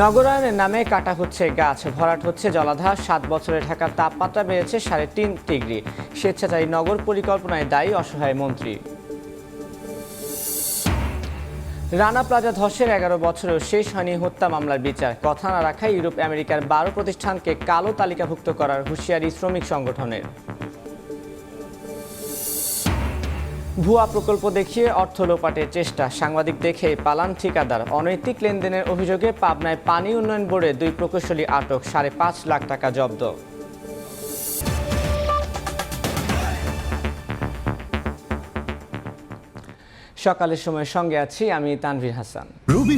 নগরায়নের নামে কাটা হচ্ছে গাছ, ভরাট হচ্ছে জলাধার, সাত বছরে ঢাকার তাপমাত্রা বেড়েছে সাড়ে তিন ডিগ্রি। স্বেচ্ছাচারী নগর পরিকল্পনায় দায়ী অসহায় মন্ত্রী। রানা প্লাজা ধসের এগারো বছরেও শেষ হয়নি হত্যা মামলার বিচার। কথা না রাখায় ইউরোপ আমেরিকার বারো প্রতিষ্ঠানকে কালো তালিকাভুক্ত করার হুঁশিয়ারি শ্রমিক সংগঠনের। ভুয়া প্রকল্প দেখিয়ে অর্থ লোপাটের চেষ্টা। সাংবাদিক দেখে পালান ঠিকাদার। অনৈতিক লেনদেনের অভিযোগে পাবনায় পানি উন্নয়ন বোর্ডে দুই প্রকৌশলী আটক, সাড়ে পাঁচ লাখ টাকা জব্দ। সকালের সময় সঙ্গে আছি আমি তানভীর হাসান। রুবি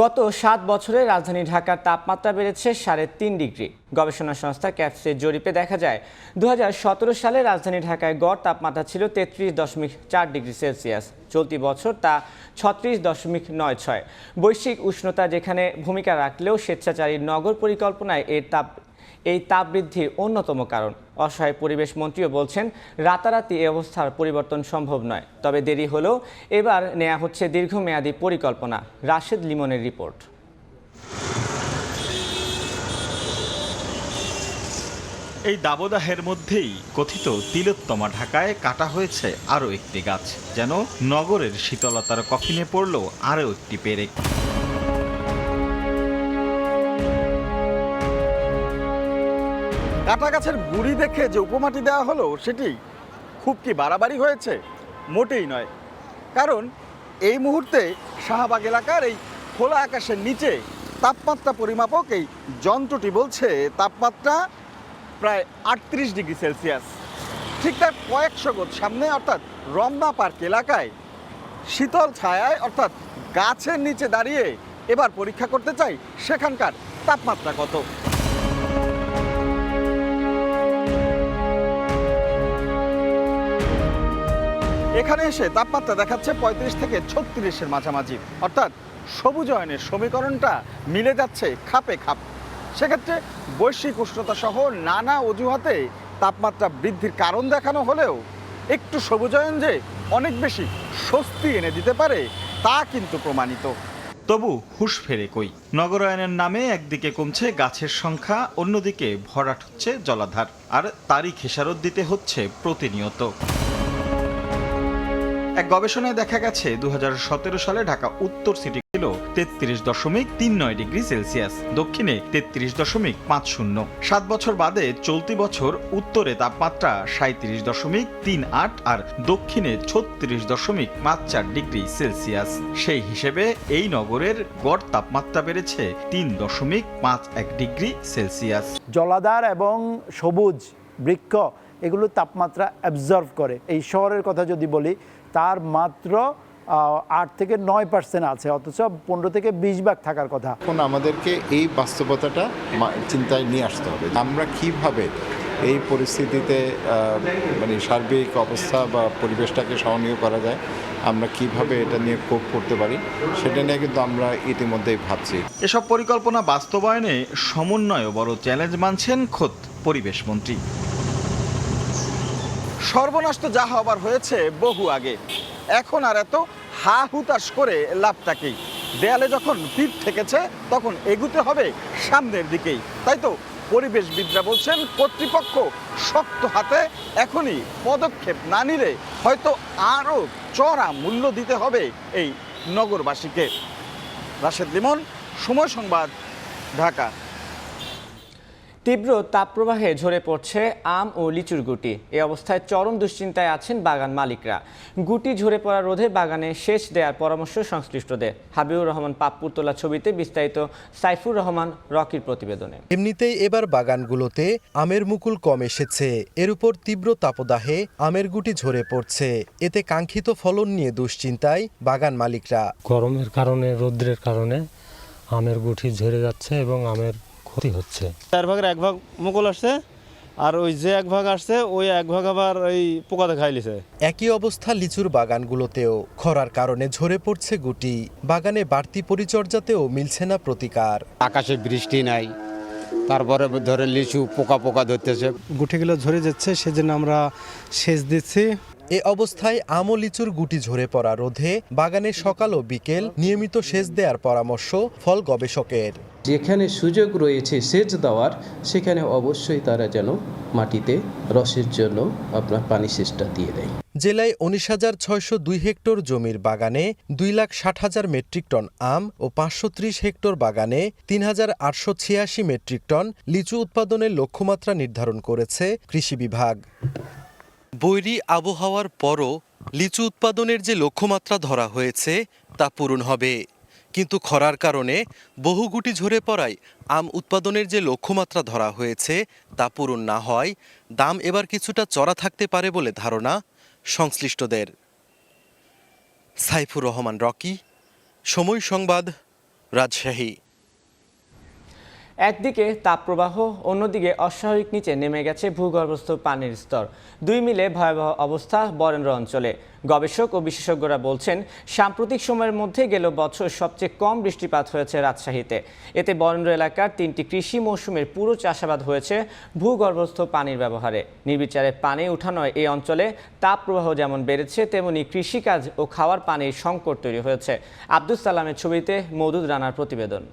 গত সাত বছরে রাজধানী ঢাকার তাপমাত্রা বেড়েছে সাড়ে তিন ডিগ্রি। গবেষণা সংস্থা ক্যাপসের জরিপে দেখা যায় দু হাজার সতেরো সালে রাজধানী ঢাকায় গড় তাপমাত্রা ছিল তেত্রিশ দশমিক চার ডিগ্রি সেলসিয়াস। চলতি বছর তা ছত্রিশ দশমিক নয় ছয়। বৈশ্বিক উষ্ণতা যেখানে ভূমিকা রাখলেও স্বেচ্ছাচারী নগর পরিকল্পনায় এর তাপ এই তাপ বৃদ্ধির অন্যতম কারণ। অসহায় পরিবেশ মন্ত্রীও বলছেন, রাতারাতি এই অবস্থার পরিবর্তন সম্ভব নয়। তবে দেরি হলেও এবার নেওয়া হচ্ছে দীর্ঘমেয়াদী পরিকল্পনা। রাশেদ লিমনের রিপোর্ট। এই দাবদাহের মধ্যেই কথিত, তিলোত্তমা ঢাকায় কাটা হয়েছে আরও একটি গাছ। যেন নগরের শীতলতার কফিনে পড়ল আরও একটি পেরেক। কাটা গাছের গুড়ি দেখে যে উপমাটি দেওয়া হলো, সেটি খুব কি বাড়াবাড়ি হয়েছে? মোটেই নয়। কারণ এই মুহূর্তে শাহবাগ এলাকার এই খোলা আকাশের নিচে তাপমাত্রা পরিমাপক এই যন্ত্রটি বলছে তাপমাত্রা প্রায় আটত্রিশ ডিগ্রি সেলসিয়াস। ঠিক তার কয়েকশো গজ সামনে, অর্থাৎ রমনা পার্ক এলাকায় শীতল ছায়ায়, অর্থাৎ গাছের নিচে দাঁড়িয়ে এবার পরীক্ষা করতে চাই সেখানকার তাপমাত্রা কত? এখানে এসে তাপমাত্রা দেখাচ্ছে পঁয়ত্রিশ থেকে ছত্রিশের মাঝামাঝি। অর্থাৎ সবুজায়নের সমীকরণটা মিলে যাচ্ছে খাপে খাপ। সেক্ষেত্রে বৈশ্বিক উষ্ণতা সহ নানা অজুহাতে তাপমাত্রা বৃদ্ধির কারণ দেখানো হলেও একটু সবুজায়ন যে অনেক বেশি স্বস্তি এনে দিতে পারে, তা কিন্তু প্রমাণিত। তবু হুঁশ ফেরে কই? নগরায়নের নামে একদিকে কমছে গাছের সংখ্যা, অন্যদিকে ভরাট হচ্ছে জলাধার। আর তারই খেসারত দিতে হচ্ছে প্রতিনিয়ত। এক গবেষণায় দেখা গেছে দু হাজার সতেরো সালে ঢাকা উত্তর সিটি ছিল তেত্রিশ দশমিক তিন নয় ডিগ্রি সেলসিয়াস, দক্ষিণে তেত্রিশ দশমিক পাঁচ শূন্য। সাত বছর বাদে চলতি বছর উত্তরে তাপমাত্রা সাঁত্রিশ দশমিক তিন আট আর দক্ষিণে ছত্রিশ দশমিক পাঁচ চার ডিগ্রি সেলসিয়াস। সেই হিসেবে এই নগরের গড় তাপমাত্রা বেড়েছে তিন দশমিক পাঁচ এক ডিগ্রি সেলসিয়াস। জলাধার এবং সবুজ বৃক্ষ এগুলো তাপমাত্রা অ্যাবজর্ভ করে। এই শহরের কথা যদি বলি তার মাত্র আট থেকে নয় পার্সেন্ট আছে অথচ পনেরো থেকে বিশ ভাগ থাকার কথা। এখন আমাদেরকে এই বাস্তবতাটা মা- চিন্তায় নিয়ে আসতে হবে। আমরা কীভাবে এই পরিস্থিতিতে আহ, মানে সার্বিক অবস্থা বা পরিবেশটাকে সহনীয় করা যায় আমরা কীভাবে এটা নিয়ে কোপ করতে পারি সেটা নিয়ে কিন্তু আমরা ইতিমধ্যেই ভাবছি। এসব পরিকল্পনা বাস্তবায়নে সমন্বয় বড় চ্যালেঞ্জ মানছেন খোদ পরিবেশ মন্ত্রী। সর্বনাশ তো যা হবার হয়েছে বহু আগে। এখন আর এত হা হুতাশ করে লাভটাকেই দেয়ালে যখন পিঠ ঠেকেছে, তখন এগুতে হবে সামনের দিকেই। তাই তো পরিবেশবিদরা বলছেন, কর্তৃপক্ষ শক্ত হাতে এখনই পদক্ষেপ না নিলে হয়তো আরও চড়া মূল্য দিতে হবে এই নগরবাসীকে। রাশেদ লিমন, সময় সংবাদ, ঢাকা। তীব্র তাপপ্রবাহে ঝরে পড়ছে আম ও লিচুর গুটি। এ অবস্থায় চরম দুশ্চিন্তায় আছেন বাগান মালিকরা। গুটি ঝরে পড়া রোধে বাগানে সেচ দেওয়ার পরামর্শ সংশ্লিষ্টদের। হাবিবুর রহমান পাপ্পুর তোলা ছবিতে বিস্তারিত সাইফুর রহমান রকির প্রতিবেদনে। এমনিতেই এবার বাগানগুলোতে আমের মুকুল কম এসেছে। এর উপর তীব্র তাপদাহে আমের গুটি ঝরে পড়ছে। এতে কাঙ্ক্ষিত ফলন নিয়ে দুশ্চিন্তায় বাগান মালিকরা। গরমের কারণে রৌদ্রের কারণে আমের গুটি ঝরে যাচ্ছে এবং আমের ক্ষতি হচ্ছে। চার ভাগের এক ভাগ মুকুল আসছে আর ওই যে এক ভাগ আসছে ওই এক ভাগ আবার ওই পোকাতে খাই লিছে। একই অবস্থা লিচুর বাগানগুলোতেও। খরার কারণে ঝরে পড়ছে গুটি। বাগানে বাড়তি পরিচর্যাতেও মিলছে না প্রতিকার। আকাশে বৃষ্টি নাই। তারপরে ধরে লিচু পোকা পোকা ধরতেছে। গুটিগুলো ঝরে যাচ্ছে সেজন্য আমরা সেচ দিচ্ছি। এ অবস্থায় আম ও লিচুর গুটি ঝরে পড়া রোধে বাগানে সকাল ও বিকেল নিয়মিত সেচ দেওয়ার পরামর্শ ফল গবেষকের। যেখানে সুযোগ রয়েছে সেচ দেওয়ার, সেখানে অবশ্যই তারা যেন মাটিতে রসের জন্য আপনার পানি সেচটা দিয়ে দেয়। জেলায় উনিশ হাজার ছয়শো দুই হেক্টর জমির বাগানে দুই লাখ ষাট হাজার মেট্রিক টন আম ও পাঁচশো ত্রিশ হেক্টর বাগানে তিন হাজার আটশো ছিয়াশি মেট্রিক টন লিচু উৎপাদনের লক্ষ্যমাত্রা নির্ধারণ করেছে কৃষি বিভাগ। বৈরী আবহাওয়ার পরও লিচু উৎপাদনের যে লক্ষ্যমাত্রা ধরা হয়েছে, তা পূরণ হবে। কিন্তু খরার কারণে বহু গুটি ঝরে পড়ায় আম উৎপাদনের যে লক্ষ্যমাত্রা ধরা হয়েছে তা পূরণ না হয়, দাম এবার কিছুটা চড়া থাকতে পারে বলে ধারণা সংশ্লিষ্টদের। সাইফুর রহমান, রকি, সময় সংবাদ, রাজশাহী। একদিকে তাপপ্রবাহ, অন্যদিকে অস্বাভাবিক নিচে নেমে গেছে ভূগর্ভস্থ পানির স্তর। দুই মিলে ভয়াবহ অবস্থা বরেন্দ্র অঞ্চলে। গবেষক ও বিশেষজ্ঞরা বলছেন, সাম্প্রতিক সময়ের মধ্যে গেল বছর সবচেয়ে কম বৃষ্টিপাত হয়েছে রাজশাহীতে। এতে বরেন্দ্র এলাকার তিনটি কৃষি মৌসুমের পুরো চাষাবাদ হয়েছে ভূগর্ভস্থ পানির ব্যবহারে। নির্বিচারে পানি উঠানোয় এই অঞ্চলে তাপপ্রবাহ যেমন বেড়েছে, তেমনি কৃষিকাজ ও খাওয়ার পানির সংকট তৈরি হয়েছে। আব্দুল সালামের ছবিতে মৌদুদ রানার প্রতিবেদন।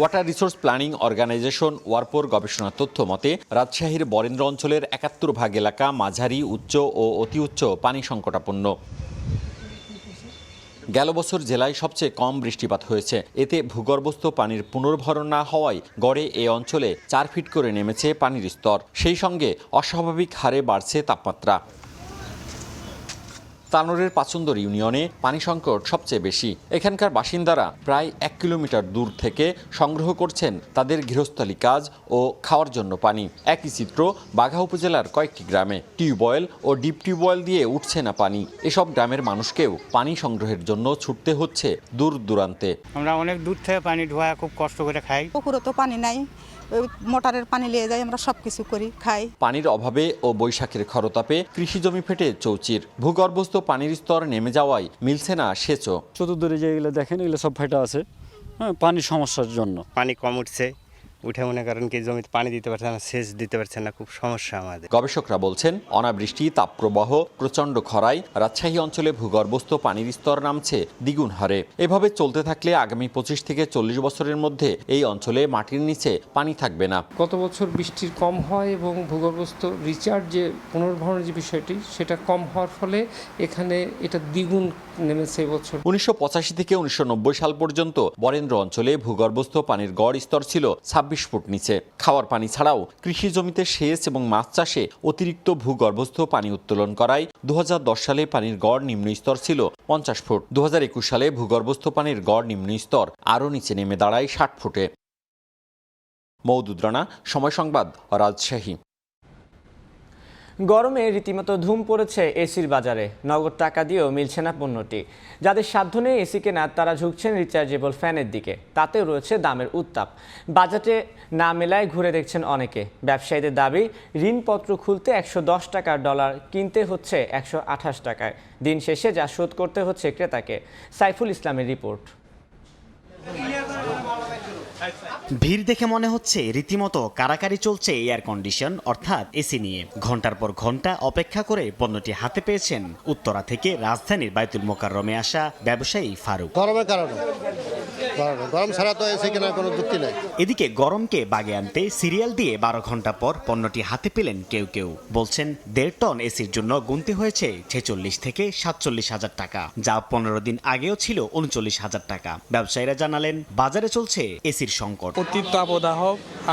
ওয়াটার রিসোর্স প্ল্যানিং অর্গানাইজেশন ওয়ারপোর গবেষণা তথ্য মতে রাজশাহীর বরেন্দ্র অঞ্চলের একাত্তর ভাগ এলাকা মাঝারি উচ্চ ও অতি উচ্চ পানি সংকটাপন্ন গেল বছর জেলায় সবচেয়ে কম বৃষ্টিপাত হয়েছে। এতে ভূগর্ভস্থ পানির পুনর্ভরণ না হওয়ায় গড়ে এ অঞ্চলে চার ফিট করে নেমেছে পানির স্তর। সেই সঙ্গে অস্বাভাবিক হারে বাড়ছে তাপমাত্রা। তানোরের পাচন্দর ইউনিয়নে পানি সংকট সবচেয়ে বেশি। এখানকার বাসিন্দারা প্রায় এক কিলোমিটার দূর থেকে সংগ্রহ করছেন তাদের গৃহস্থলী কাজ ও খাওয়ার জন্য পানি। একই চিত্র বাঘা উপজেলার কয়েকটি গ্রামে। টিউবওয়েল ও ডিপ টিউবওয়েল দিয়ে উঠছে না পানি। এসব গ্রামের মানুষকেও পানি সংগ্রহের জন্য ছুটতে হচ্ছে দূর দূরান্তে। আমরা অনেক দূর থেকে পানি ধোয়া খুব কষ্ট করে খাই। পুকুরে তো পানি নাই। মোটরের পানি নিয়ে যাই আমরা সব কিছু করি খাই। পানির অভাবে ও বৈশাখের খরতাপে কৃষি জমি ফেটে চৌচির। ভূগর্ভস্থ পানির স্তর নেমে যাওয়ায় মিলছে না সেচও। চতুর্দূরে যেগুলো দেখেন এগুলো সব ফেটা আছে। হ্যাঁ পানির সমস্যার জন্য। পানি কম উঠছে। উঠে মনে করেন কি জমিতে পানি দিতে পারছে না সেচ দিতে পারছে না খুব সমস্যা আমাদের। গবেষকরা বলছেন অনাবৃষ্টি তাপপ্রবাহ প্রচণ্ড খরায় রাজশাহী অঞ্চলে ভূগর্ভস্থ পানির স্তর নামছে দ্বিগুণ হারে। এভাবে চলতে থাকলে আগামী পঁচিশ থেকে চল্লিশ বছরের মধ্যে এই অঞ্চলে মাটির নিচে পানি থাকবে না। গত বছর বৃষ্টির কম হয় এবং ভূগর্ভস্থ রিচার্জ যে পুনর্ভরণের যে বিষয়টি সেটা কম হওয়ার ফলে এখানে এটা দ্বিগুণ নেমেছে এবছর উনিশশো পঁচাশি থেকে উনিশশো নব্বই সাল পর্যন্ত বরেন্দ্র অঞ্চলে ভূগর্ভস্থ পানির গড় স্তর ছিল ছাব্বিশ ফুট নিচে। খাওয়ার পানি ছাড়াও কৃষি জমিতে সেচ এবং মাছ চাষে অতিরিক্ত ভূগর্ভস্থ পানি উত্তোলন করায় দু হাজার দশ সালে পানির গড় নিম্ন স্তর ছিল পঞ্চাশ ফুট। দু হাজার একুশ সালে ভূগর্ভস্থ পানির গড় নিম্ন স্তর আরও নিচে নেমে দাঁড়ায় ষাট ফুটে। মৌদুদ্রানা সময় সংবাদ, রাজশাহী। গরমে রীতিমতো ধুম পড়েছে এসির বাজারে। নগদ টাকা দিয়েও মিলছে না পণ্যটি। যাদের সাধ্য নেই এসি কেনার তারা ঝুঁকছেন রিচার্জেবল ফ্যানের দিকে। তাতেও রয়েছে দামের উত্তাপ। বাজেটে না মেলায় ঘুরে দেখছেন অনেকে। ব্যবসায়ীদের দাবি, ঋণপত্র খুলতে একশো দশ টাকার ডলার কিনতে হচ্ছে একশো আঠাশ টাকায়। দিন শেষে যা শোধ করতে হচ্ছে ক্রেতাকে। সাইফুল ইসলামের রিপোর্ট। ভিড় দেখে মনে হচ্ছে রীতিমতো কারাকারি চলছে এয়ার কন্ডিশন অর্থাৎ এসি নিয়ে। ঘণ্টার পর ঘণ্টা অপেক্ষা করে পণ্যটি হাতে পেয়েছেন উত্তরা থেকে রাজধানীর বাইতুল মোকাররমে আসা ব্যবসায়ী ফারুক। গরমের কারণে। গরম ছাড়া তো এসে কেনার কোনো যুক্তি নেই। এদিকে গরমকে বাগে আনতে সিরিয়াল দিয়ে বারো ঘণ্টা পর পণ্যটি হাতে পেলেন কেউ কেউ। বলছেন দেড় টন এসির জন্য গুনতে হয়েছে ছেচল্লিশ থেকে সাতচল্লিশ হাজার টাকা যা পনেরো দিন আগেও ছিল উনচল্লিশ হাজার টাকা। ব্যবসায়ীরা জানালেন বাজারে চলছে এসির সংকট। অতি তাপদাহ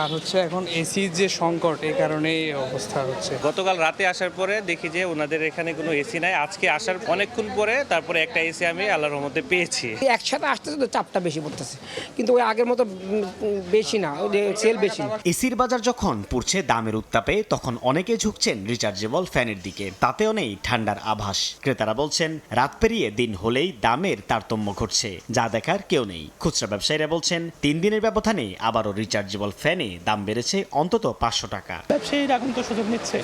আর হচ্ছে এখন এসির যে সংকট এই কারণে এই অবস্থা হচ্ছে। গতকাল রাতে আসার পরে দেখি যে ওনাদের এখানে কোনো এসি নাই। আজকে আসার অনেকক্ষণ পরে তারপরে একটা এসি আমি আল্লাহর রহমতে পেয়েছি। একসাথে আসতেছে তো চাপটা বেশি পড়তেছে। কিন্তু ওই আগের মতো বেশি না সেল বেশি। এসির বাজার যখন পড়ছে দামের উত্তাপে তখন অনেকে ঝুঁকছেন রিচার্জেবল ফ্যানের দিকে। তাতেও নেই ঠান্ডার আভাস। ক্রেতারা বলছেন রাত পেরিয়ে দিন হলেই দামের তারতম্য ঘটছে। যা দেখার কেউ নেই। খুচরা ব্যবসায়ীরা বলছেন তিন দিনের ব্যবধানে আবারও রিচার্জেবল ফ্যানে দাম বেড়েছে অন্তত পাঁচশো টাকা। ব্যবসায়ীরা এখন তো সুযোগ নিচ্ছে।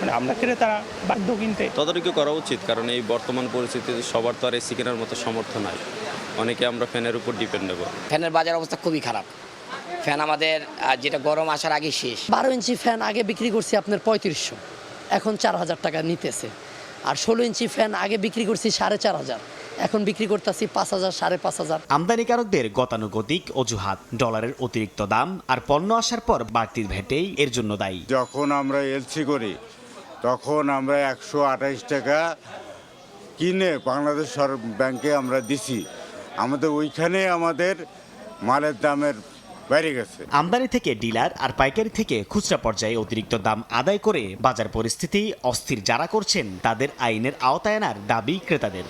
মানে আমরা ক্রেতারা বাধ্য কিনতে। তদারকি করা উচিত কারণ এই বর্তমান পরিস্থিতিতে সবার তো আর এসি কেনার মতো সামর্থ্য নাই। অনেকে আমরা ফ্যানের উপর ডিপেন্ডেবল ফ্যানের বাজার অবস্থা খুবই খারাপ। ফ্যান আমাদের যেটা গরম আসার আগে শেষ। বারো ইঞ্চি ফ্যান আগে বিক্রি করছি আপনার পঁয়ত্রিশশো। এখন চার হাজার টাকা নিতেছে। আর ষোলো ইঞ্চি ফ্যান আগে বিক্রি করছি সাড়ে চার হাজার। এখন বিক্রি করতেছি পাঁচ হাজার সাড়ে পাঁচ হাজার। আমদানিকারকদের গতানুগতিক অজুহাত ডলারের অতিরিক্ত দাম আর পণ্য আসার পর বাড়তির ভেটেই এর জন্য দায়ী। যখন আমরা এলসি করি তখন আমরা একশো আঠাইশ টাকা কিনে বাংলাদেশ ব্যাংকে আমরা দিছি। আমাদের ওইখানে আমাদের মালের দামের বেড়ে গেছে। আমদানি থেকে ডিলার আর পাইকারি থেকে খুচরা পর্যায়ে অতিরিক্ত দাম আদায় করে বাজার পরিস্থিতি অস্থির যারা করছেন তাদের আইনের আওতায় আনার দাবি ক্রেতাদের।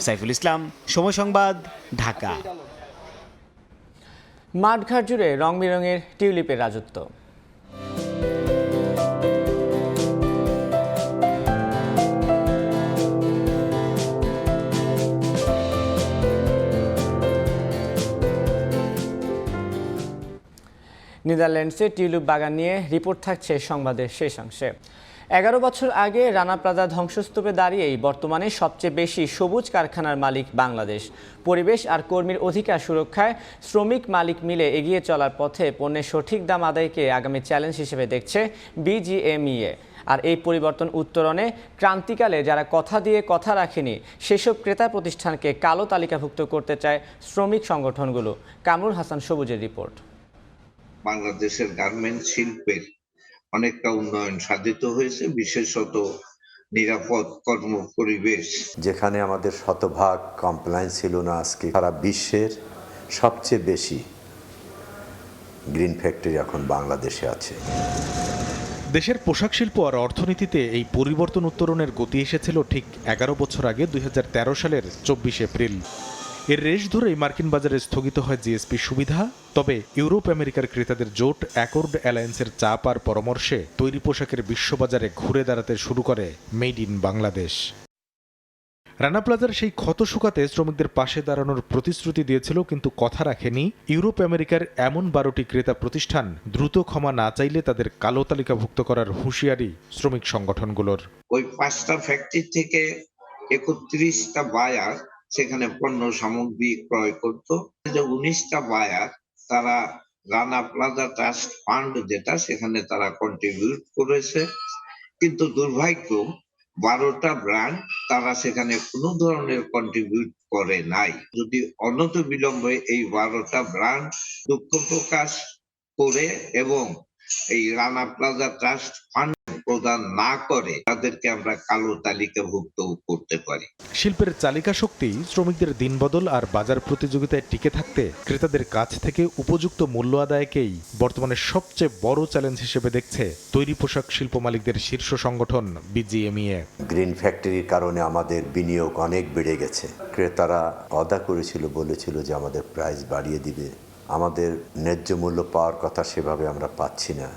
সাইফুল ইসলাম সময় সংবাদ ঢাকা। মাঠঘাট জুড়ে রং বেরঙের টিউলিপের রাজত্ব। নেদারল্যান্ডসে টিউলিপ বাগান নিয়ে রিপোর্ট থাকছে সংবাদের শেষ অংশে। এগারো বছর আগে রানা প্লাজা ধ্বংসস্তূপে দাঁড়িয়েই বর্তমানে সবচেয়ে বেশি সবুজ কারখানার মালিক বাংলাদেশ। পরিবেশ আর কর্মীর অধিকার সুরক্ষায় শ্রমিক মালিক মিলে এগিয়ে চলার পথে পণ্যের সঠিক দাম আদায়কে আগামী চ্যালেঞ্জ হিসেবে দেখছে বিজিএমইএ। আর এই পরিবর্তন উত্তরণে ক্রান্তিকালে যারা কথা দিয়ে কথা রাখেনি, সেসব ক্রেতা প্রতিষ্ঠানকে কালো তালিকাভুক্ত করতে চায় শ্রমিক সংগঠনগুলো। কামরুল হাসান সবুজের রিপোর্ট। বাংলাদেশের গার্মেন্ট শিল্পের অনেকটা উন্নয়ন সাধিত হয়েছে বিশেষত নিরাপদ কর্ম পরিবেশ যেখানে আমাদের শতভাগ কমপ্লায়েন্স ছিল না আজকে সারা বিশ্বের সবচেয়ে বেশি গ্রিন ফ্যাক্টরি এখন বাংলাদেশে আছে। দেশের পোশাক শিল্প আর অর্থনীতিতে এই পরিবর্তন উত্তরণের গতি এসেছিল ঠিক এগারো বছর আগে দুই হাজার তেরো সালের চব্বিশ এপ্রিল। এর রেশ ধরেই মার্কিন বাজারে স্থগিত হয় জিএসপি সুবিধা, তবে ইউরোপ আমেরিকার ক্রেতাদের জোট অ্যাকর্ড অ্যালায়েন্সের চাপ আর পরামর্শে তৈরি পোশাকের বিশ্ববাজারে ঘুরে দাঁড়াতে শুরু করে মেড ইন বাংলাদেশ। রানা প্লাজার সেই ক্ষত শুকাতে শ্রমিকদের পাশে দাঁড়ানোর প্রতিশ্রুতি দিয়েছিল, কিন্তু কথা রাখেনি। ইউরোপ আমেরিকার এমন বারোটি ক্রেতা প্রতিষ্ঠান দ্রুত ক্ষমা না চাইলে তাদের কালো তালিকাভুক্ত করার হুঁশিয়ারি শ্রমিক সংগঠনগুলোর। ওই পাঁচটা ফ্যাক্টরি থেকে একত্রিশটা বায়ার সেখানে পণ্য সামগ্রী ক্রয় করত। উনিশটা বায়ার তারা রানা প্লাজা ট্রাস্ট ফান্ড যেটা, সেখানে তারা কন্ট্রিবিউট করেছে। কিন্তু দুর্ভাগ্য, বারোটা ব্র্যান্ড তারা সেখানে কোনো ধরনের কন্ট্রিবিউট করে নাই। যদি অনত বিলম্বে এই বারোটা ব্র্যান্ড দুঃখ প্রকাশ করে এবং এই রানা প্লাজা ট্রাস্ট ফান্ড প্রদান না করে তাদেরকে আমরা কালো তালিকাভুক্ত করতে পারি। শিল্পের চালিকা শক্তি শ্রমিকদের দিনবদল আর বাজার প্রতিযোগিতায় টিকে থাকতে ক্রেতাদের কাছ থেকে উপযুক্ত মূল্য আদায়কেই বর্তমানে সবচেয়ে বড় চ্যালেঞ্জ হিসেবে দেখছে তৈরি পোশাক শিল্প মালিকদের শীর্ষ সংগঠন বিজিএমইএ। গ্রিন ফ্যাক্টরির কারণে আমাদের বিনিয়োগ অনেক বেড়ে গেছে। ক্রেতারা অদা করেছিল বলেছিল যে আমাদের প্রাইস বাড়িয়ে দিবে। আমাদের ন্যায্য মূল্য পাওয়ার কথা সেভাবে আমরা পাচ্ছি না।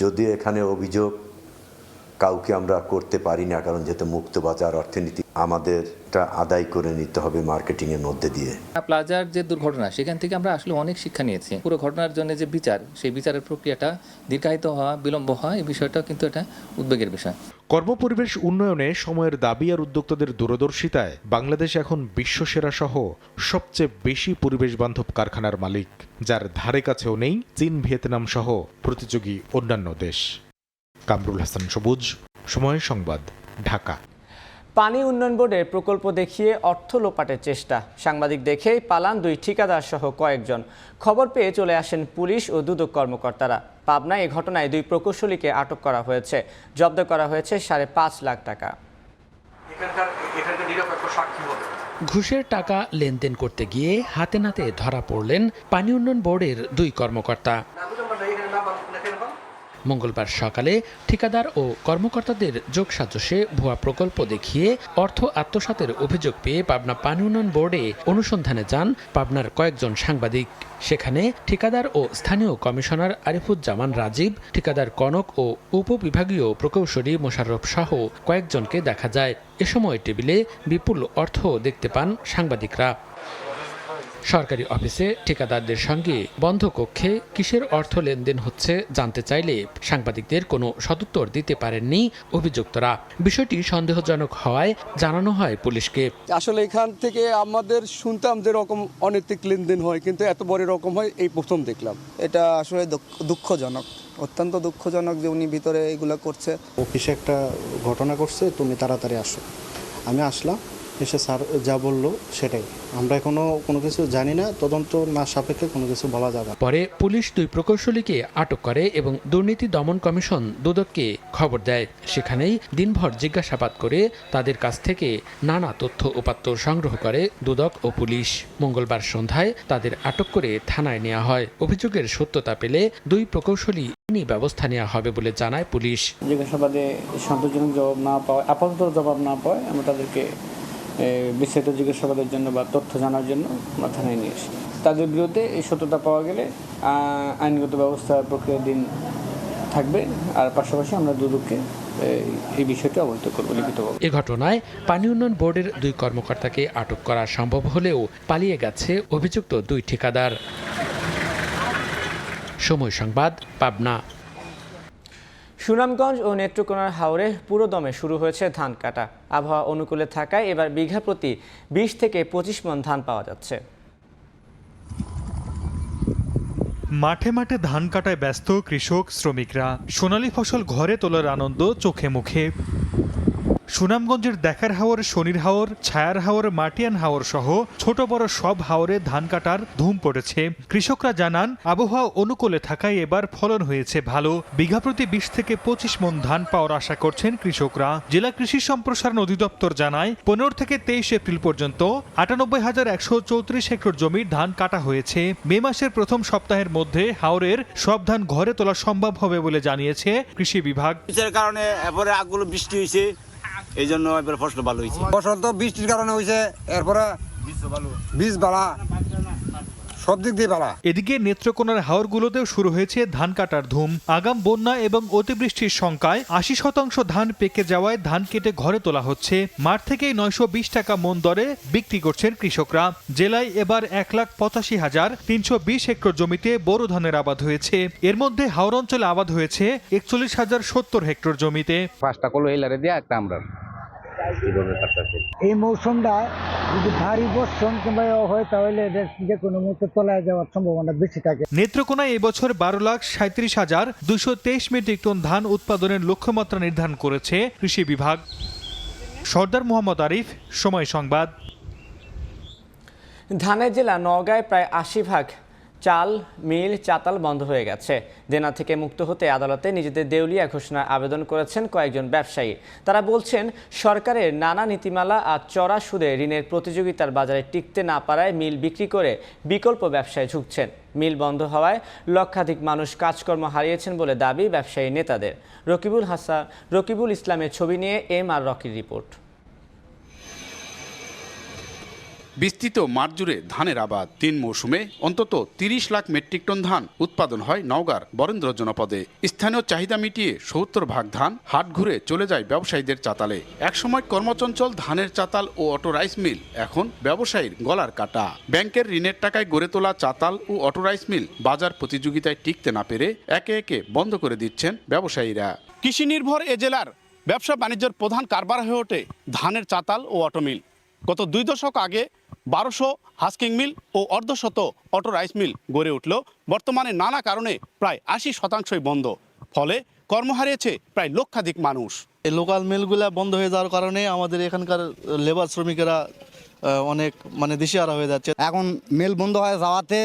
যদিও এখানে অভিযোগ কাউকে আমরা করতে পারি না, কারণ যেহেতু মুক্ত বাজার অর্থনীতি, আমাদেরটা আদায় করে নিতে হবে মার্কেটিং এর মধ্যে দিয়ে। প্লাজার যে দুর্ঘটনা, সেখান থেকে আমরা আসলে অনেক শিক্ষা নিয়েছি। পুরো ঘটনার জন্য যে বিচার, সেই বিচারের প্রক্রিয়াটা দীর্ঘায়িত হওয়া, বিলম্ব হওয়া, এই বিষয়টা কিন্তু এটা উদ্বেগের বিষয়। কর্মপরিবেশ উন্নয়নে সময়ের দাবি আর উদ্যোক্তাদের দূরদর্শিতায় বাংলাদেশ এখন বিশ্বসেরা সহ সবচেয়ে বেশি পরিবেশ বান্ধব কারখানার মালিক, যার ধারে কাছেও নেই চীন, ভিয়েতনাম সহ প্রতিযোগী অন্যান্য দেশ। কামরুল হাসান সবুজ, সময় সংবাদ, ঢাকা। পানি উন্নয়ন বোর্ডের প্রকল্প দেখিয়ে অর্থ লোপাটের চেষ্টা। সাংবাদিক দেখেই পালান দুই ঠিকাদার সহ কয়েকজন। খবর পেয়ে চলে আসেন পুলিশ ও দুদক কর্মকর্তারা। পাবনায় এ ঘটনায় দুই প্রকৌশলীকে আটক করা হয়েছে। জব্দ করা হয়েছে সাড়ে পাঁচ লাখ টাকা। ঘুষের টাকা লেনদেন করতে গিয়ে হাতে নাতে ধরা পড়লেন পানি উন্নয়ন বোর্ডের দুই কর্মকর্তা। মঙ্গলবার সকালে ঠিকাদার ও কর্মকর্তাদের যোগসাজশে ভুয়া প্রকল্প দেখিয়ে অর্থ আত্মসাতের অভিযোগ পেয়ে পাবনা পানি উন্নয়ন বোর্ডে অনুসন্ধানে যান পাবনার কয়েকজন সাংবাদিক। সেখানে ঠিকাদার ও স্থানীয় কমিশনার আরিফুজ্জামান রাজীব, ঠিকাদার কনক ও উপবিভাগীয় প্রকৌশলী মোশাররফ সহ কয়েকজনকে দেখা যায়। এ সময় টেবিলে বিপুল অর্থ দেখতে পান সাংবাদিকরা। সরকারি অফিসে ঠিকাদারদের সঙ্গে বন্ধ কক্ষে কিসের অর্থ লেনদেন হচ্ছে জানতে চাইলে সাংবাদিকদের কোনো সদুত্তর দিতে পারেননি অভিযুক্তরা। বিষয়টি সন্দেহজনক হওয়ায় জানানো হয় পুলিশকে। আসলে এখান থেকে আমাদের শুনতাম যে রকম অনৈতিক লেনদেন হয় কিন্তু এত বড় রকম হয় এই প্রথম দেখলাম। এটা আসলে দুঃখজনক অত্যন্ত দুঃখজনক যে উনি ভিতরে এগুলো করছে। অফিসে একটা ঘটনা করছে তুমি তাড়াতাড়ি আসো। আমি আসলাম এসে স্যার যা বলল সেটাই। আমরা এখনও কোনো কিছু জানি না তদন্ত না সাপেক্ষে কোনো কিছু বলা যাবে না। পরে পুলিশ দুই প্রকৌশলীকে আটক করে এবং দুর্নীতি দমন কমিশন দুদককে খবর দেয়। সেখানেই দিনভর জিজ্ঞাসাবাদ করে তাদের কাছ থেকে নানা তথ্য উপাত্ত সংগ্রহ করে দুদক ও পুলিশ। মঙ্গলবার সন্ধ্যায় তাদের আটক করে থানায় নেওয়া হয়। অভিযোগের সত্যতা পেলে দুই প্রকৌশলী আইনি ব্যবস্থা নেওয়া হবে বলে জানায় পুলিশ। জিজ্ঞাসাবাদে সন্তোষজনক জবাব না পাওয়া আপাতত জবাব না পাওয়ায় আমরা তাদেরকে বিস্তারিত জিজ্ঞাসাবাদের জন্য বা তথ্য জানার জন্য আমরা থানায় নিয়ে এসি তাদের বিরুদ্ধে এই সত্যতা পাওয়া গেলে আইনগত ব্যবস্থা প্রক্রিয়ার দিন থাকবে, আর পাশাপাশি আমরা দুদককে এই বিষয়টি অবহিত করব লিখিতভাবে এ ঘটনায় পানি উন্নয়ন বোর্ডের দুই কর্মকর্তাকে আটক করা সম্ভব হলেও পালিয়ে গেছে অভিযুক্ত দুই ঠিকাদার। সময় সংবাদ, পাবনা। সুনামগঞ্জ ও নেত্রকোনার হাওরে পুরোদমে শুরু হয়েছে ধান কাটা। আবহাওয়া অনুকূলে থাকায় এবার বিঘা প্রতি বিশ থেকে পঁচিশ মন ধান পাওয়া যাচ্ছে। মাঠে মাঠে ধান কাটায় ব্যস্ত কৃষক, শ্রমিকরা। সোনালী ফসল ঘরে তোলার আনন্দ চোখে মুখে। সুনামগঞ্জের দেখার হাওর, শনির হাওর, ছায়ার হাওর, মাটিয়ান হাওর সহ ছোট বড় সব হাওরে ধান কাটার ধুম পড়েছে। কৃষকরা জানান, আবহাওয়া অনুকূলে থাকায় এবার ফলন হয়েছে ভালো। বিঘা প্রতি বিশ থেকে পঁচিশ মন ধান পাওয়ার আশা করছেন কৃষকরা। জেলা কৃষি সম্প্রসারণ অধিদপ্তর জানায়, পনেরো থেকে তেইশ এপ্রিল পর্যন্ত আটানব্বই হাজার একশো চৌত্রিশ হেক্টর জমির ধান কাটা হয়েছে। মে মাসের প্রথম সপ্তাহের মধ্যে হাওরের সব ধান ঘরে তোলা সম্ভব হবে বলে জানিয়েছে কৃষি বিভাগ। কারণে আগগুলো বৃষ্টি হয়েছে। এই জন্য এবার ফসল ভালো হয়েছে। ফসল তো বৃষ্টির কারণে হয়েছে এরপরে বীজ বালা। সব দিক দিয়ে বালা এদিকে নেত্রকোনার হাওরগুলোতেও শুরু হয়েছে ধান কাটার ধুম। আগাম বন্যা এবং অতিবৃষ্টির শঙ্কায় আশি শতাংশ ধান পেকে যাওয়ায় ধান কেটে ঘরে তোলা হচ্ছে। মাঠ থেকেই নয়শো বিশ টাকা মন দরে বিক্রি করছেন কৃষকরা। জেলায় এবার এক লাখ পঁচাশি হাজার তিনশো বিশ হেক্টর জমিতে বোরো ধানের আবাদ হয়েছে। এর মধ্যে হাওর অঞ্চলে আবাদ হয়েছে একচল্লিশ হাজার সত্তর হেক্টর জমিতে। পাঁচটা কলো এলারে দিয়ে একটা আমরা এই মৌসুমটা যদি ভারী বর্ষণ কিংবা হয় তাহলে যে কোনো মুহূর্তে তলায় যাওয়ার সম্ভাবনা বেশি থাকে। নেত্রকোনায় এবছর বারো লাখ সাঁত্রিশ হাজার দুশো তেইশ মেট্রিক টন ধান উৎপাদনের লক্ষ্যমাত্রা নির্ধারণ করেছে কৃষি বিভাগ। সর্দার মোহাম্মদ আরিফ সময় সংবাদ। ধানের জেলা নওগাঁয় প্রায় আশি ভাগ চাল, মিল, চাতাল বন্ধ হয়ে গেছে। দেনা থেকে মুক্ত হতে আদালতে নিজেদের দেউলিয়া ঘোষণার আবেদন করেছেন কয়েকজন ব্যবসায়ী। তারা বলছেন, সরকারের নানা নীতিমালা আর চড়া সুদে ঋণের প্রতিযোগিতার বাজারে টিকতে না পারায় মিল বিক্রি করে বিকল্প ব্যবসায় ঝুঁকছেন। মিল বন্ধ হওয়ায় লক্ষাধিক মানুষ কাজকর্ম হারিয়েছেন বলে দাবি ব্যবসায়ী নেতাদের। রকিবুল হাসান, রকিবুল ইসলামের ছবি নিয়ে এম আর রকির রিপোর্ট। বিস্তৃত মাঠ জুড়ে ধানের আবাদ। তিন মৌসুমে অন্তত তিরিশ লাখ মেট্রিক টন ধান উৎপাদন হয় নওগাঁর বরেন্দ্র জনপদে। স্থানীয় চাহিদা মিটিয়ে সত্তর ভাগ ধান হাট ঘুরে চলে যায় ব্যবসায়ীদের চাতালে। একসময় কর্মচঞ্চল ধানের চাতাল ও অটো রাইস মিল, এখন ব্যবসায়ীর গলার কাটা। ব্যাংকের ঋণের টাকায় গড়ে তোলা চাতাল ও অটো রাইস মিল বাজার প্রতিযোগিতায় টিকতে না পেরে একে একে বন্ধ করে দিচ্ছেন ব্যবসায়ীরা। কৃষি নির্ভর এ জেলার ব্যবসা বাণিজ্যের প্রধান কারবার হয়ে ওঠে ধানের চাতাল ও অটো মিল। গত দুই দশক আগে বারোশো হাস্কিং মিল ও অর্ধশত অটো রাইস মিল গড়ে উঠল। বর্তমানে নানা কারণে প্রায় আশি শতাংশই বন্ধ। ফলে কর্ম হারিয়েছে প্রায় লক্ষাধিক মানুষ। এই লোকাল মিলগুলো বন্ধ হয়ে যাওয়ার কারণে আমাদের এখানকার লেবার শ্রমিকেরা অনেক মানে দিশেহারা হয়ে যাচ্ছে। এখন মেল বন্ধ হয়ে যাওয়াতে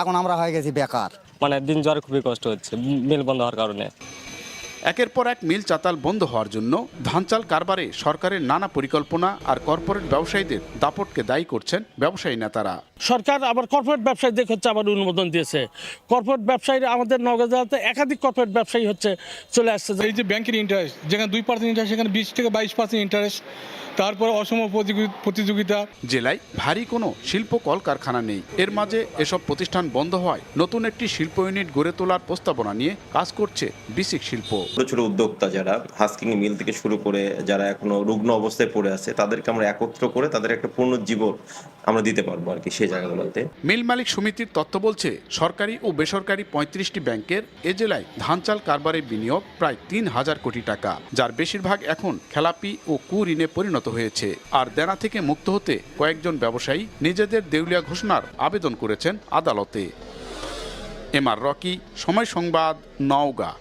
এখন আমরা হয়ে গেছি বেকার। মানে দিন জ্বর খুবই কষ্ট হচ্ছে মিল বন্ধ হওয়ার কারণে। একের পর এক মিল চাতাল বন্ধ হওয়ার জন্য ধানচাল কারবারে সরকারের নানা পরিকল্পনা আর কর্পোরেট ব্যবসায়ীদের দাপটকে দায়ী করছেন ব্যবসায়ী নেতারা। সরকার আবার কর্পোরেট ব্যবসায়ীদের হচ্ছে আবার অনুমোদন দিয়েছে। কর্পোরেট ব্যবসায়ীরা আমাদের নগদ জেলাতে একাধিক কর্পোরেট ব্যবসায়ী হচ্ছে চলে আসছে। এই যে ব্যাংকের ইন্টারেস্ট যেখানে দুই পার্সেন্ট ইন্টারেস্ট সেখানে বিশ থেকে বাইশ পার্সেন্ট ইন্টারেস্ট তারপর অসম প্রতিযোগি- প্রতিযোগিতা। জেলায় ভারী কোনো শিল্প কলকারখানা নেই। এর মাঝে এসব প্রতিষ্ঠান বন্ধ হওয়ায় নতুন একটি শিল্প ইউনিট গড়ে তোলার প্রস্তাবনা নিয়ে কাজ করছে বিসিক শিল্প। ছোট ছোট উদ্যোক্তা যারা হাস্কিং মিল থেকে শুরু করে যারা এখনও রুগ্ন অবস্থায় পড়ে আছে, তাদেরকে আমরা একত্র করে তাদের একটা পুনর্জীবন আমরা দিতে পারব আর কি সেই জায়গাগুলোতে। মিল মালিক সমিতির তথ্য বলছে, সরকারি ও বেসরকারি পঁয়ত্রিশটি ব্যাংকের এ জেলায় ধানচাল কারবারে বিনিয়োগ প্রায় তিন হাজার কোটি টাকা, যার বেশিরভাগ এখন খেলাপি ও কুঋণে পরিণত হয়েছে। আর দেনা থেকে মুক্ত হতে কয়েকজন ব্যবসায়ী নিজেদের দেউলিয়া ঘোষণার আবেদন করেছেন আদালতে। এম আর রকি, সময় সংবাদ, নওগাঁ।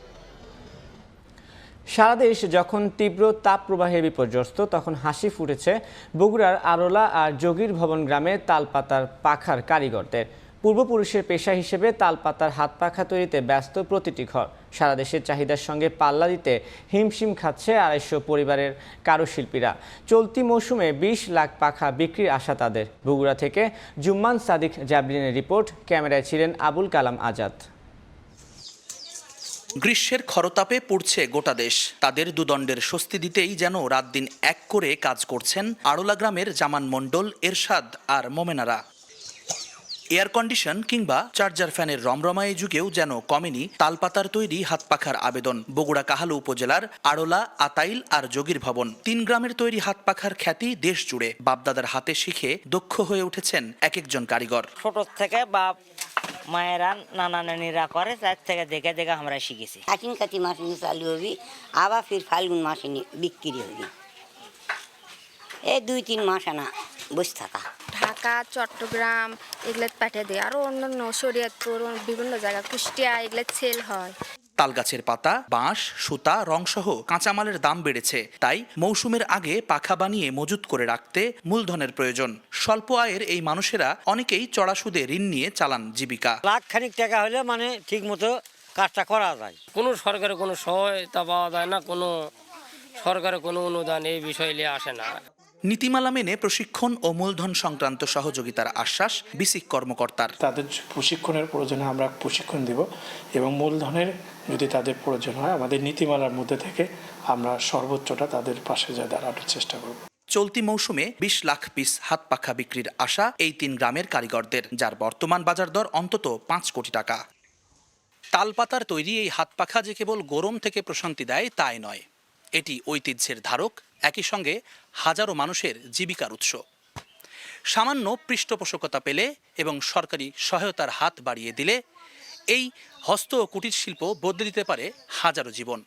সারা দেশ যখন তীব্র তাপ প্রবাহে বিপর্যস্ত, তখন হাসি ফুটেছে বগুড়ার আরোলা আর যোগীর ভবন গ্রামে তালপাতার পাখার কারিগরদের। পূর্বপুরুষের পেশা হিসেবে তালপাতার হাত পাখা তৈরিতে ব্যস্ত প্রতিটি ঘর। সারা দেশের চাহিদার সঙ্গে পাল্লা দিতে হিমশিম খাচ্ছে আড়াইশো পরিবারের কারুশিল্পীরা। চলতি মৌসুমে বিশ লাখ পাখা বিক্রির আশা তাদের। বগুড়া থেকে জুম্মান সাদিক জাবলিনের রিপোর্ট, ক্যামেরায় ছিলেন আবুল কালাম আজাদ। গ্রীষ্মের খরতাপে পড়ছে গোটা দেশ। তাদের দুদণ্ডের স্বস্তি দিতেই যেন রাত দিন এক করে কাজ করছেন আড়লা গ্রামের জামান মণ্ডল, এরশাদ আর মোমেনারা। এয়ার কন্ডিশন কিংবা চার্জার ফ্যানের রমরমায় যুগেও যেন কমেনি, তালপাতার তৈরি হাত পাখার আবেদন। বগুড়া কাহালু উপজেলার আড়লা আতাইল আর যোগীর ভবন। তিন গ্রামের তৈরি হাত পাখার খ্যাতি দেশ জুড়ে। বাপদাদার হাতে শিখে দক্ষ হয়ে উঠেছেন এক একজন কারিগর। ছোট থেকে বাপ মায়েরা নানা নানিরা করে তার থেকে দেখে দেখে আমরা শিখেছি। আশ্বিন কাতি মাসে নিয়ে চালু হবি আবার ফির ফাল্গুন মাসে নিয়ে বিক্রি হবি। এই দুই তিন মাস আনা বসে থাকা। ঢাকা চট্টগ্রাম এগুলো পাঠিয়ে দেয় আরও অন্যান্য শরীয়তপুর বিভিন্ন জায়গা কুষ্টিয়া এগুলো সেল হয়। তালগাছের পাতা বাঁশ সুতা রংসহ কাঁচামালের দাম বেড়েছে। তাই মৌসুমের আগে পাখা বানিয়ে মজুত করে রাখতে মূলধনের প্রয়োজন। স্বল্প আয়ের এই মানুষেরা অনেকেই চড়া সুদে ঋণ নিয়ে চালান জীবিকা। লাখ খানিক টাকা হলে মানে ঠিক মতো কাজটা করা যায়। কোনো সরকারের কোনো সহায়তা পাওয়া যায় না কোনো সরকারের কোনো অনুদান এই বিষয় নিয়ে আসে না। নীতিমালা মেনে প্রশিক্ষণ ও মূলধন সংক্রান্ত সহযোগিতার আশ্বাস বিসিক কর্মকর্তার। তাদের প্রশিক্ষণের প্রয়োজনে আমরা প্রশিক্ষণ দিব এবং মূলধনের যদি তাদের প্রয়োজন হয়, আমাদের নীতিমালার মধ্যে থেকে আমরা সর্বোচ্চটা তাদের পাশে যা দাঁড়ানোর চেষ্টা করব। চলতি মৌসুমে বিশ লাখ পিস হাত পাখা বিক্রির আশা এই তিন গ্রামের কারিগরদের, যার বর্তমান বাজার দর অন্তত পাঁচ কোটি টাকা। তালপাতার তৈরি এই হাত পাখা যে কেবল গরম থেকে প্রশান্তি দেয়, তাই নয়। এটি ঐতিহ্যের ধারক, একই সঙ্গে হাজারো মানুষের জীবিকার উৎস। সামান্য পৃষ্ঠপোষকতা পেলে এবং সরকারি সহায়তার হাত বাড়িয়ে দিলে এই হস্ত ও কুটির শিল্প বদলে দিতে পারে হাজারো জীবন।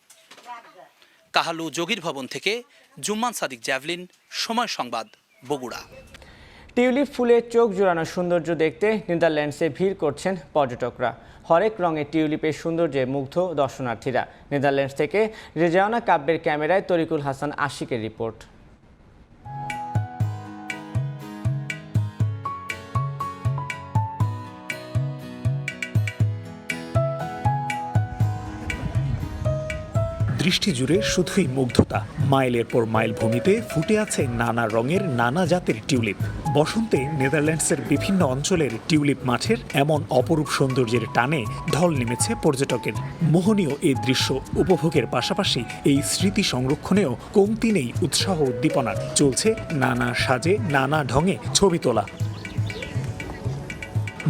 কাহালু যোগীর ভবন থেকে জুম্মান সাদিক জ্যাভলিন, সময় সংবাদ, বগুড়া। টিউলিপ ফুলের চোখ জোড়ানো সৌন্দর্য দেখতে নেদারল্যান্ডসে ভিড় করছেন পর্যটকরা। হরেক রঙের টিউলিপের সৌন্দর্যে মুগ্ধ দর্শনার্থীরা। নেদারল্যান্ডস থেকে রেজাওনা কাব্যের ক্যামেরায় তরিকুল হাসান আশিকের রিপোর্ট। দৃষ্টি জুড়ে শুধুই মুগ্ধতা। মাইলের পর মাইল ভূমিতে ফুটে আছে নানা রঙের নানা জাতের টিউলিপ। বসন্তে নেদারল্যান্ডসের বিভিন্ন অঞ্চলের টিউলিপ মাঠের এমন অপরূপ সৌন্দর্যের টানে ঢল নেমেছে পর্যটকের। মোহনীয় এই দৃশ্য উপভোগের পাশাপাশি এই স্মৃতি সংরক্ষণেও কমতি নেই উৎসাহ উদ্দীপনার। চলছে নানা সাজে, নানা ঢঙে ছবি তোলা।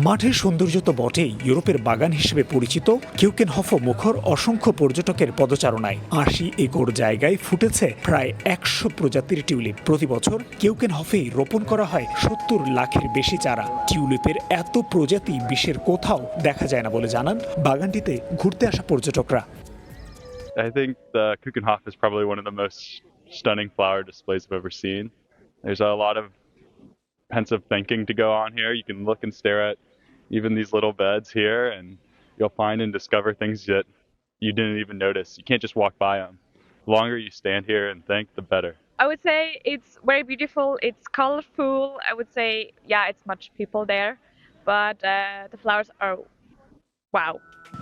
মাঠের সৌন্দর্য তো বটেই, ইউরোপের বাগান হিসেবে পরিচিত, কিউকেনহফ মুখর অসংখ্য পর্যটকের পদচারণায় আশি একর জায়গায় ফুটেছে প্রায় একশো প্রজাতির টিউলিপ প্রতি বছর কিউকেনহফেই রোপণ করা হয় সত্তর লাখের বেশি চারা টিউলিপের এত প্রজাতি বিশ্বের কোথাও দেখা যায় না বলে জানান বাগানটিতে ঘুরতে আসা পর্যটকরা I think the Kuchenhof is probably one of the most stunning flower displays I've ever seen. There's a lot of pensive thinking to go on here. You can look and stare at even these little beds here, and you'll find and discover things that you didn't even notice. You can't just walk by them. The longer you stand here and think, the better. I would say it's very beautiful. It's colorful. I would say, yeah, it's much people there, but uh, the flowers are wow.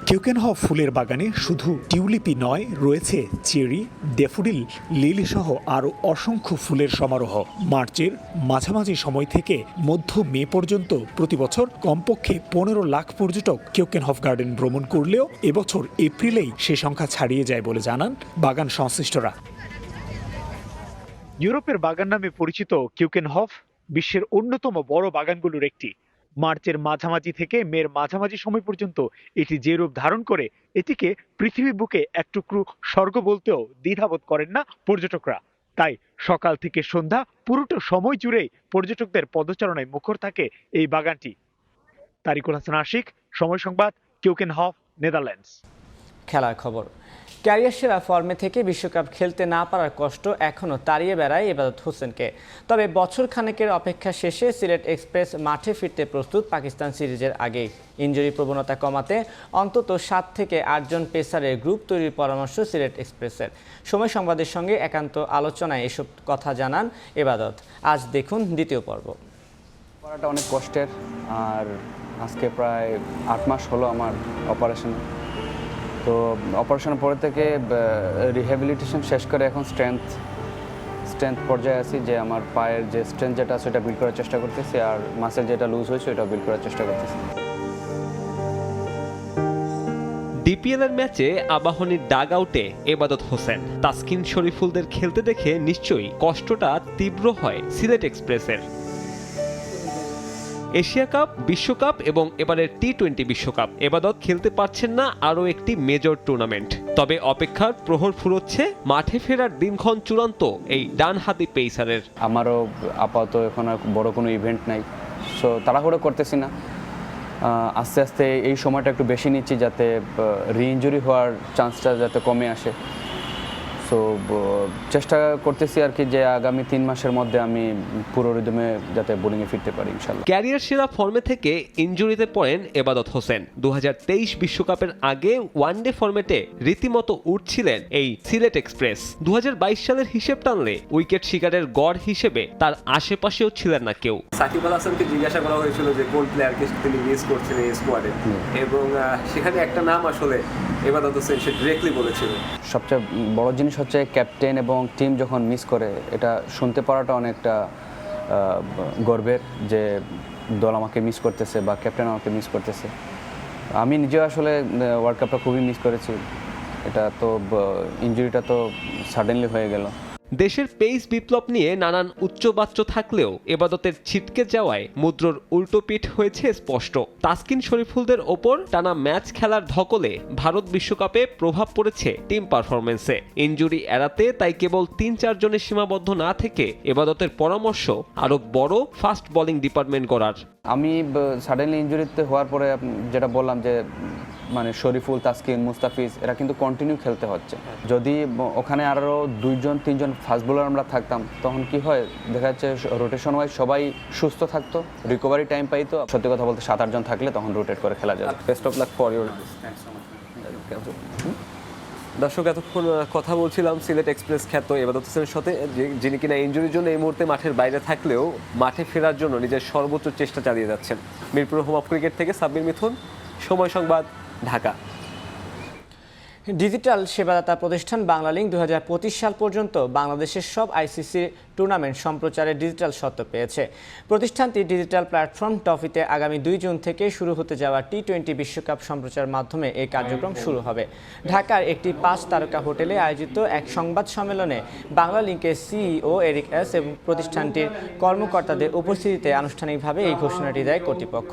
কিউকেনহফ ফুলের বাগানে শুধু টিউলিপি নয় রয়েছে cherry daffodil lily সহ আরও অসংখ্য ফুলের সমারোহ। মার্চের মাঝামাঝি সময় থেকে মধ্য মে পর্যন্ত প্রতি বছর কমপক্ষে পনেরো লাখ পর্যটক কিউকেনহফ গার্ডেন ভ্রমণ করলেও এবছর এপ্রিলেই সে সংখ্যা ছাড়িয়ে যায় বলে জানান বাগান সংশ্লিষ্টরা। ইউরোপের বাগান নামে পরিচিত কিউকেনহফ বিশ্বের অন্যতম বড় বাগানগুলোর একটি। মার্চের মাঝামাঝি থেকে মের মাঝামাঝি সময় পর্যন্ত এটি যে রূপ ধারণ করে, এটিকে পৃথিবী বুকে এক টুকরো স্বর্গ বলতেও দ্বিধাবোধ করেন না পর্যটকরা। তাই সকাল থেকে সন্ধ্যা পুরোটা সময় জুড়েই পর্যটকদের পদচারণায় মুখর থাকে এই বাগানটি। তারিকুল হাসান আশিক, সময় সংবাদ কিউকেন হফ, নেদারল্যান্ডস। খেলার খবর। ক্যারিয়ার সেরা ফর্মে থেকে বিশ্বকাপ খেলতে না পারার কষ্ট এখনও তাড়িয়ে বেড়ায় এবাদত হোসেনকে। তবে বছর খানেকের অপেক্ষা শেষে সিলেট এক্সপ্রেস মাঠে ফিরতে প্রস্তুত পাকিস্তান সিরিজের আগেই। ইঞ্জুরি প্রবণতা কমাতে অন্তত সাত থেকে আটজন পেসারের গ্রুপ তৈরির পরামর্শ সিলেট এক্সপ্রেসের। সময় সংবাদের সঙ্গে একান্ত আলোচনায় এসব কথা জানান এবাদত। আজ দেখুন দ্বিতীয় পর্ব। করাটা অনেক কষ্টের, আর আজকে প্রায় আট মাস হলো আমার অপারেশন তো অপারেশনের পরে থেকে রিহ্যাবিলিটেশন শেষ করে এখন স্ট্রেংথ স্ট্রেংথ পর্যায়ে আছি যে আমার পায়ের যে স্ট্রেংথ যেটা আছে সেটা বিল্ড করার চেষ্টা করতেছি আর মাসেল যেটা লুজ হয়েছে ওটা বিল্ড করার চেষ্টা করতেছি। ডিপিএল এর ম্যাচে আবাহনীর ডাগ আউটে এবাদত হোসেন। তাসকিন শরীফুলদের খেলতে দেখে নিশ্চয়ই কষ্টটা তীব্র হয় সিলেট এক্সপ্রেসের। এশিয়া কাপ বিশ্বকাপ এবং এবারের টি টোয়েন্টি বিশ্বকাপ এবাদত খেলতে পারছেন না আরও একটি মেজর টুর্নামেন্ট তবে অপেক্ষার প্রহর ফুরোচ্ছে, মাঠে ফেরার দিনক্ষণ চূড়ান্ত এই ডানহাতি পেইসারের আমারও আপাতত এখন আর বড় কোনো ইভেন্ট নাই। সো তাড়াহুড়ো করতেছি না। আস্তে আস্তে এই সময়টা একটু বেশি নিচ্ছি যাতে রি ইঞ্জুরি হওয়ার চান্সটা যাতে কমে আসে। সো চেষ্টা করতেছি আর কি যে আগামী তিন মাসের মধ্যে আমি পুরো রিদমে যাতে বোলিংয়ে ফিরতে পারি ইনশাল্লাহ ক্যারিয়ার সেরা ফর্মে থেকে ইনজুরিতে পড়েন এবাদত হোসেন। দু বিশ্বকাপের আগে ওয়ানডে ফর্মেটে রীতিমতো উঠছিলেন এই সিলেট এক্সপ্রেস। দুহাজার বাইশ সালের হিসেব টানলে উইকেট শিকারের গড় হিসেবে তার আশেপাশেও ছিলেন না কেউ। সাকিব আল হাসানকে জিজ্ঞাসা করা হয়েছিল যে কোন প্লেয়ারকে তিনি মিস করছেন এই স্কোয়াডে এবং সেখানে একটা নাম আসলে এবাদত হোসেন সে ডিরেক্টলি বলেছিল। সবচেয়ে বড় জিনিস হচ্ছে ক্যাপ্টেন এবং টিম যখন মিস করে, এটা শুনতে পারাটা অনেকটা গর্বের যে দল আমাকে মিস করতেছে বা ক্যাপ্টেন আমাকে মিস করতেছে। আমি নিজেও আসলে ওয়ার্ল্ড কাপটা খুবই মিস করেছি। এটা তো ইঞ্জুরিটা তো সাডেনলি হয়ে গেল। দেশের পেস বিপ্লব নিয়ে নানান উচ্চবাচ্য থাকলেও এবাদতের ছিটকে যাওয়ায় মুদ্রর উল্টো পিঠ হয়েছে স্পষ্ট। তাসকিন শরীফুলদের ওপর টানা ম্যাচ খেলার ধকলে ভারত বিশ্বকাপে প্রভাব পড়েছে টিম পারফরমেন্সে ইনজুরি এড়াতে তাই কেবল তিন চারজনের সীমাবদ্ধ না থেকে এবাদতের পরামর্শ আরও বড় ফাস্ট বোলিং ডিপার্টমেন্ট করার আমি সাডেনলি ইঞ্জুরিতে হওয়ার পরে যেটা বললাম যে মানে শরীফুল, তাসকিন, মুস্তাফিজ, এরা কিন্তু কন্টিনিউ খেলতে হচ্ছে। যদি ওখানে আরও দুইজন, তিনজন ফাস্ট বোলার আমরা থাকতাম, তখন কি হয়? দেখা যাচ্ছে রোটেশন ওয়াইজ সবাই সুস্থ থাকতো রিকভারি টাইম পাইতো। সত্যি কথা বলতে সাত আটজন থাকলে তখন রোটেট করে খেলা যাবে। Best of luck for your দর্শক, এতক্ষণ কথা বলছিলাম সিলেট এক্সপ্রেস খ্যাত এবাদত হোসেনের সাথে যিনি কিনা ইঞ্জুরির জন্য এই মুহূর্তে মাঠের বাইরে থাকলেও মাঠে ফেরার জন্য নিজের সর্বোচ্চ চেষ্টা চালিয়ে যাচ্ছেন। মিরপুর হোম অফ ক্রিকেট থেকে সাব্বির মিথুন। সময় সংবাদ ঢাকা। ডিজিটাল সেবাদাতা প্রতিষ্ঠান বাংলালিংক দু হাজার পঁচিশ সাল পর্যন্ত বাংলাদেশের সব আইসিসি টুর্নামেন্ট সম্প্রচারে ডিজিটাল সত্ত্ব পেয়েছে। প্রতিষ্ঠানটি ডিজিটাল প্ল্যাটফর্ম টফিতে আগামী দুই জুন থেকে শুরু হতে যাওয়া টি টোয়েন্টি বিশ্বকাপ সম্প্রচার মাধ্যমে এই কার্যক্রম শুরু হবে। ঢাকার একটি পাঁচ তারকা হোটেলে আয়োজিত এক সংবাদ সম্মেলনে বাংলা লিঙ্কের সিইও এরিক এস এবং প্রতিষ্ঠানটির কর্মকর্তাদের উপস্থিতিতে আনুষ্ঠানিকভাবে এই ঘোষণাটি দেয় কর্তৃপক্ষ।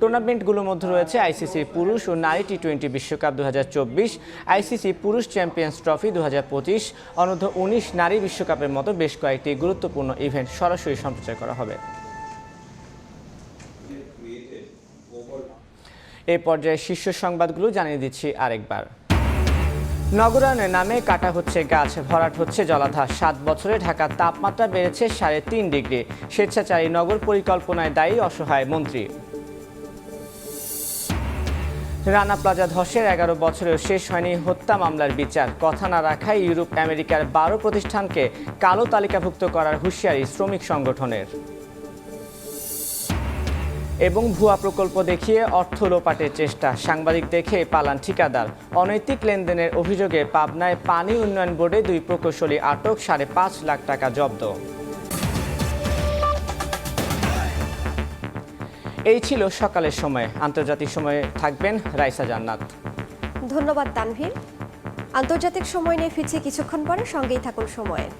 টুর্নামেন্টগুলোর মধ্যে রয়েছে আইসিসি পুরুষ ও নারী টি টোয়েন্টি বিশ্বকাপ দু হাজার চব্বিশ আইসিসি পুরুষ চ্যাম্পিয়ন্স ট্রফি দু হাজার অনূর্ধ্ব উনিশ নারী বিশ্বকাপের মতো বেশ কয়েকটি গুরুত্বপূর্ণ ইভেন্ট সরাসরি সম্প্রচার করা হবে। এই পর্যায়ে শীর্ষ সংবাদগুলো জানিয়ে দিচ্ছি আরেকবার। নগরায়নের নামে কাটা হচ্ছে গাছ, ভরাট হচ্ছে জলাধার। সাত বছরে ঢাকার তাপমাত্রা বেড়েছে সাড়ে তিন ডিগ্রি। স্বেচ্ছাচারী নগর পরিকল্পনায় দায়ী অসহায় মন্ত্রী। রানা প্লাজা ধসের এগারো বছরেও শেষ হয়নি হত্যা মামলার বিচার। কথা না রাখায় ইউরোপ, আমেরিকার বারো প্রতিষ্ঠানকে কালো তালিকাভুক্ত করার হুঁশিয়ারি শ্রমিক সংগঠনের। এবং ভুয়া প্রকল্প দেখিয়ে অর্থ লোপাটের চেষ্টা। সাংবাদিক দেখে পালান ঠিকাদার। অনৈতিক লেনদেনের অভিযোগে পাবনায় পানি উন্নয়ন বোর্ডে দুই প্রকৌশলী আটক সাড়ে পাঁচ লাখ টাকা জব্দ। এই ছিল সকালের সময়। আন্তর্জাতিক সময়ে থাকবেন রাইসা জান্নাত। ধন্যবাদ তানভীর। আন্তর্জাতিক সময় নিয়ে ফিরছি কিছুক্ষণ পরে, সঙ্গেই থাকুন সময়ের